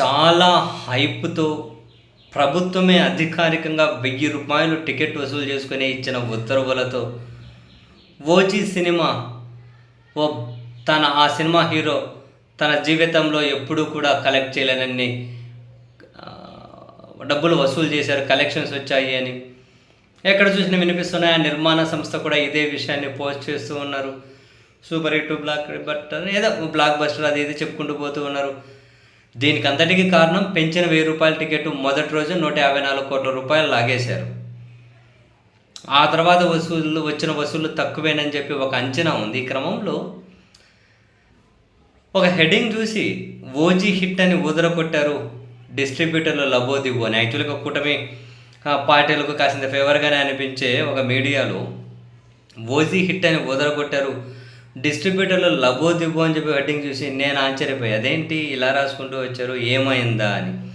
చాలా హైప్తో ప్రభుత్వమే అధికారికంగా వెయ్యి రూపాయలు టికెట్ వసూలు చేసుకుని ఇచ్చిన ఉత్తర్వులతో ఓజీ సినిమా ఓ తన ఆ సినిమా హీరో తన జీవితంలో ఎప్పుడూ కూడా కలెక్ట్ చేయలేనన్ని డబ్బులు వసూలు చేశారు కలెక్షన్స్ వచ్చాయి అని. ఎక్కడ చూసినా వినిపిస్తున్నాయి? ఆ నిర్మాణ సంస్థ కూడా ఇదే విషయాన్ని పోస్ట్ చేస్తూ ఉన్నారు. సూపర్ హిట్ బ్లాక్ బట్ ఏదో బ్లాక్ బస్టర్ అది ఇది చెప్పుకుంటూ పోతూ ఉన్నారు. దీనికి అంతటికీ కారణం పెంచిన వెయ్యి రూపాయల టికెట్ మొదటి రోజు నూట యాభై నాలుగు కోట్ల రూపాయలు లాగేశారు. ఆ తర్వాత వసూళ్ళు వచ్చిన వసూళ్ళు తక్కువేనని చెప్పి ఒక అంచనా ఉంది. ఈ క్రమంలో ఒక హెడ్డింగ్ చూసి ఓజీ హిట్ అని ఊదరకొట్టారు డిస్ట్రిబ్యూటర్లు లబోదివ్వు అని యాక్చువల్గా కూటమి పార్టీలకు కాసింత ఫేవర్గానే అనిపించే ఒక మీడియాలో ఓజీ హిట్ అని ఊదరకొట్టారు డిస్ట్రిబ్యూటర్లు లబోదివ్వు అని చెప్పి హెడ్డింగ్ చూసి నేను ఆశ్చర్యపోయి అదేంటి ఇలా రాసుకుంటూ వచ్చారు? ఏమైందా? అని.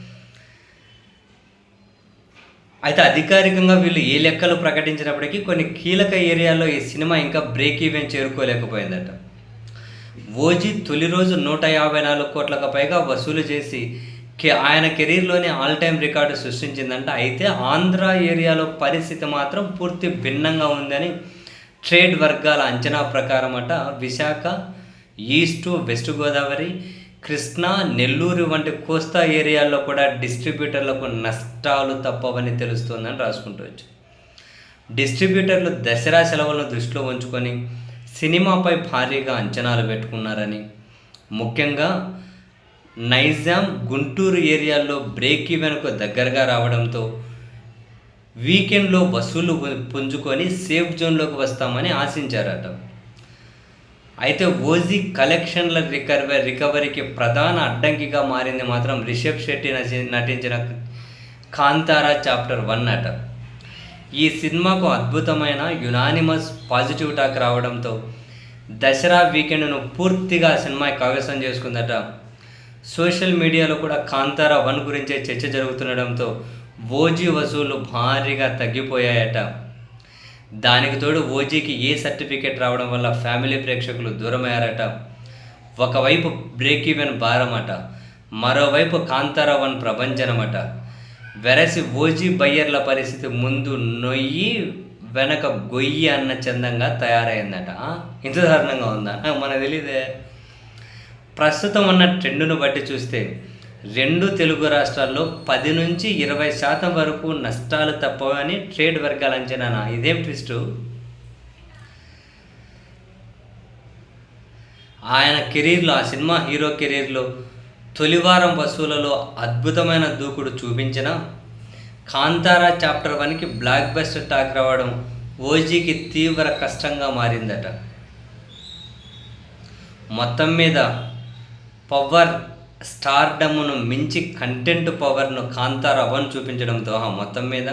అయితే అధికారికంగా వీళ్ళు ఏ లెక్కలు ప్రకటించినప్పటికీ కొన్ని కీలక ఏరియాల్లో ఈ సినిమా ఇంకా బ్రేక్ ఈవెన్ చేరుకోలేకపోయిందట. ఓజీ తొలి రోజు నూట యాభై నాలుగు కోట్లకు పైగా వసూలు చేసి ఆయన కెరీర్లోనే ఆల్ టైమ్ రికార్డు సృష్టించిందంట. అయితే ఆంధ్ర ఏరియాలో పరిస్థితి మాత్రం పూర్తి భిన్నంగా ఉందని ట్రేడ్ వర్గాల అంచనా ప్రకారం అట విశాఖ ఈస్ట్ వెస్ట్ గోదావరి కృష్ణా నెల్లూరు వంటి కోస్తా ఏరియాల్లో కూడా డిస్ట్రిబ్యూటర్లకు నష్టాలు తప్పవని తెలుస్తోందని రాసుకుంటూ డిస్ట్రిబ్యూటర్లు దసరా సెలవులను దృష్టిలో ఉంచుకొని సినిమాపై భారీగా అంచనాలు పెట్టుకున్నారని ముఖ్యంగా నైజాం గుంటూరు ఏరియాల్లో బ్రేక్ ఈవెన్కు దగ్గరగా రావడంతో వీకెండ్లో వసూలు పుంజుకొని సేఫ్ జోన్లోకి వస్తామని ఆశించారట. అయితే ఓజీ కలెక్షన్ల రికవరీ రికవరీకి ప్రధాన అడ్డంకిగా మారింది మాత్రం రిషబ్ శెట్టి నటించిన కాంతారా చాప్టర్ వన్ అట. ఈ సినిమాకు అద్భుతమైన యునానిమస్ పాజిటివ్ టాక్ రావడంతో దసరా వీకెండ్ను పూర్తిగా సినిమా కవసం చేసుకుందట. సోషల్ మీడియాలో కూడా కాంతారా వన్ గురించే చర్చ జరుగుతుండడంతో ఓజీ వసూళ్ళు భారీగా తగ్గిపోయాయట. దానికి తోడు ఓజీకి ఏ సర్టిఫికేట్ రావడం వల్ల ఫ్యామిలీ ప్రేక్షకులు దూరమయ్యారట. ఒకవైపు బ్రేక్ ఈవెన్ భారమట మరోవైపు కాంతారావన్ ప్రభంజనమట. వెరసి ఓజీ బయ్యర్ల పరిస్థితి ముందు నొయ్యి వెనక గొయ్యి అన్న చందంగా తయారైందట. ఇంత దారుణంగా ఉందా? మన మనకు తెలియదే ప్రస్తుతం ఉన్న ట్రెండును బట్టి చూస్తే రెండు తెలుగు రాష్ట్రాల్లో పది నుంచి ఇరవై శాతం వరకు నష్టాలు తప్పవని ట్రేడ్ వర్గాల అంచనా. ఇదేం ట్విస్టు? ఆయన కెరీర్లో ఆ సినిమా హీరో కెరీర్లో తొలివారం వసూలలో అద్భుతమైన దూకుడు చూపించిన కాంతారా చాప్టర్ వన్కి బ్లాక్ బస్టర్ టాక్ రావడం ఓజీకి తీవ్ర కష్టంగా మారిందట. మొత్తం మీద పవర్ స్టార్డమ్ను మించి కంటెంట్ పవర్ను కాంతార వన్ చూపించడంతో ఆ మొత్తం మీద.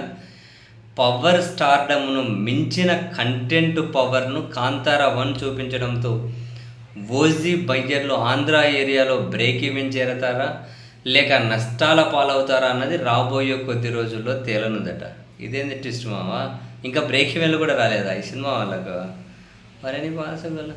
పవర్ స్టార్డమ్ను మించిన కంటెంట్ పవర్ను కాంతార వన్ చూపించడంతో ఓజీ బయ్యర్లు ఆంధ్ర ఏరియాలో బ్రేక్ ఈవెన్ చేరతారా? లేక నష్టాల పాలవుతారా అన్నది రాబోయే కొద్ది రోజుల్లో తేలనుదట. ఇదేంది ట్విస్ట్ మావా ఇంకా బ్రేక్ ఈవెన్లు కూడా రాలేదా ఈ సినిమా వాళ్ళకు? మరని బాసగల